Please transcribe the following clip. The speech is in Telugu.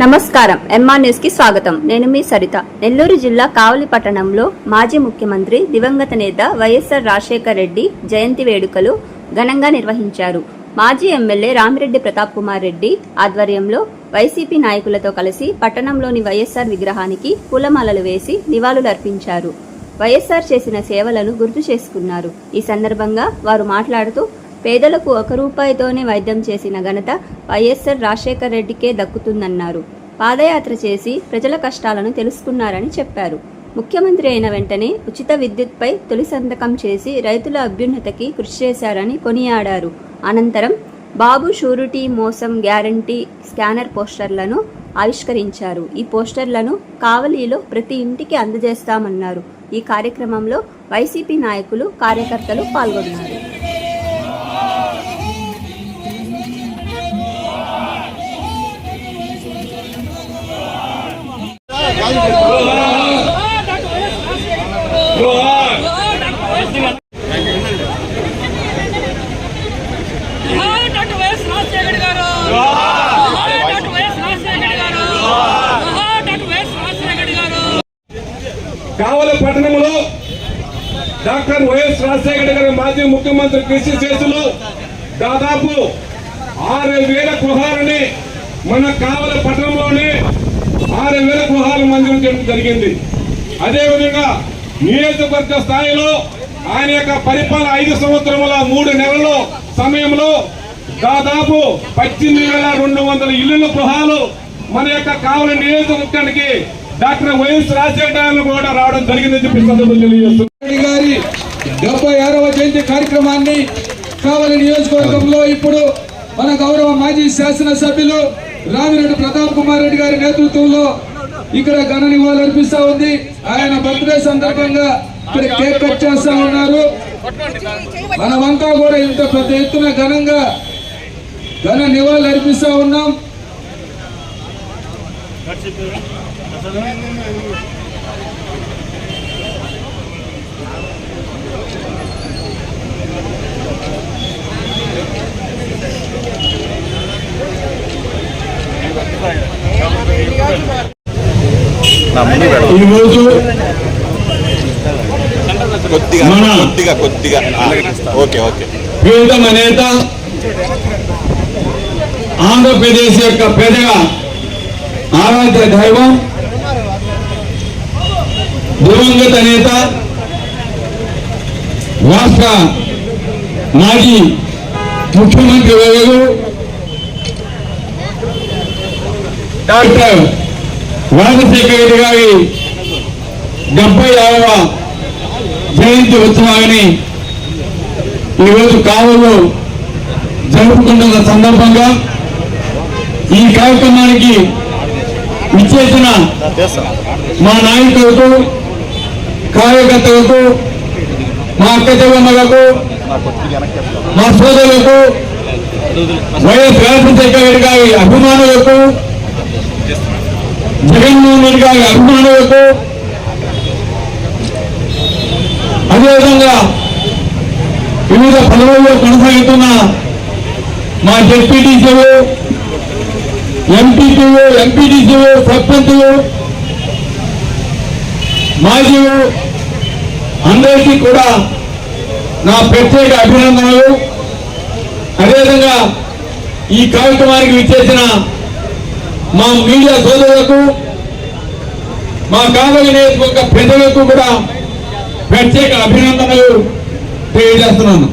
నమస్కారం. ఎంఆర్ న్యూస్కి స్వాగతం. నేను మీ సరిత. నెల్లూరు జిల్లా కావలి పట్టణంలో మాజీ ముఖ్యమంత్రి దివంగత నేత వైఎస్ఆర్ రాజశేఖర్ రెడ్డి జయంతి వేడుకలు ఘనంగా నిర్వహించారు. మాజీ ఎమ్మెల్యే రామిరెడ్డి ప్రతాప్ కుమార్ రెడ్డి ఆధ్వర్యంలో వైసీపీ నాయకులతో కలిసి పట్టణంలోని వైఎస్ఆర్ విగ్రహానికి పూలమాలలు వేసి నివాళులర్పించారు వైఎస్ఆర్ చేసిన సేవలను గుర్తు చేసుకున్నారు. ఈ సందర్భంగా వారు మాట్లాడుతూ పేదలకు ఒక రూపాయితోనే వైద్యం చేసిన ఘనత వైఎస్ఆర్ రాజశేఖర రెడ్డికే దక్కుతుందన్నారు. పాదయాత్ర చేసి ప్రజల కష్టాలను తెలుసుకున్నారని చెప్పారు. ముఖ్యమంత్రి అయిన వెంటనే ఉచిత విద్యుత్పై తొలి సంతకం చేసి రైతుల అభ్యున్నతకి కృషి చేశారని కొనియాడారు. అనంతరం బాబు షూరిటీ మోసం గ్యారంటీ స్కానర్ పోస్టర్లను ఆవిష్కరించారు. ఈ పోస్టర్లను కావలిలో ప్రతి ఇంటికి అందజేస్తామన్నారు. ఈ కార్యక్రమంలో వైసీపీ నాయకులు కార్యకర్తలు పాల్గొన్నారు. కావల పట్టణంలో డాక్టర్ వైఎస్ రాజశేఖర గారి మాజీ ముఖ్యమంత్రి కృషి చేతులు దాదాపు ఆరు వేల గృహాలని మన కావల పట్టణంలోనే ఆరు వేల గృహాలు మంజూరు చేయడం జరిగింది. అదేవిధంగా నియోజకవర్గ స్థాయిలో ఆయన యొక్క పరిపాలన ఐదు సంవత్సరముల మూడు నెలల సమయంలో దాదాపు పద్దెనిమిది వేల రెండు వందల ఇల్లుల గృహాలు మన యొక్క కావలి నియోజకవర్గానికి డాక్టర్ వైఎస్ రాజశేఖర కూడా రావడం జరిగిందని చెప్పి సందర్భంగా గారి డెబ్బై ఆరవ జయంతి కార్యక్రమాన్ని కావలి నియోజకవర్గంలో ఇప్పుడు మన గౌరవ మాజీ శాసనసభ్యులు రామిరెడ్డి ప్రతాప్ కుమార్ రెడ్డి గారి నేతృత్వంలో ఇక్కడ ఘన నివాళులు అర్పిస్తా ఉంది. ఆయన బర్త్డే సందర్భంగా ఇక్కడ కేక్ కట్ చేస్తా ఉన్నారు. మనమంతా కూడా ఇంత పెద్ద ఎత్తున ఘనంగా ఘన నివాళులు అర్పిస్తా ఉన్నాం. ఈరోజు కొద్దిగా కొద్దిగా కొద్దిగా. Okay okay. ప్రియతమ నేత ఆంధ్రప్రదేశ్ యొక్క పెదగా ఆరాధ్య దైవం దివంగత నేత రాష్ట్ర మాజీ ముఖ్యమంత్రి వర్యులు డాక్టర్ రాజశేఖర రెడ్డి గారి డెబ్బై ఆరవ జయంతి ఉత్సవాన్ని ఈరోజు కావులు జరుపుకుంటున్న సందర్భంగా ఈ కార్యక్రమానికి ఇచ్చేసిన మా నాయకులకు కార్యకర్తలకు మా అక్క చెల్లెమ్మలకు మా సోదరులకు వైఎస్ రాజశేఖర రెడ్డి గారి అభిమానులకు జగన్మోహన్ రెడ్డి గారి అభిమానులకు అదేవిధంగా వివిధ పదవుల్లో కొనసాగుతున్న మా జెడ్పీటీసీలు ఎంపీటీలు ఎంపీటీసీలు సర్పంచులు మాజీలు అందరికీ కూడా నా ప్రత్యేక అభినందనలు. అదేవిధంగా ఈ కార్యక్రమానికి విచ్చేసిన మా మీడియా సోదరులకు మా కావలి నియోజకవర్గ ప్రజలకు కూడా ప్రత్యేక అభినందనలు తెలియజేస్తున్నాను.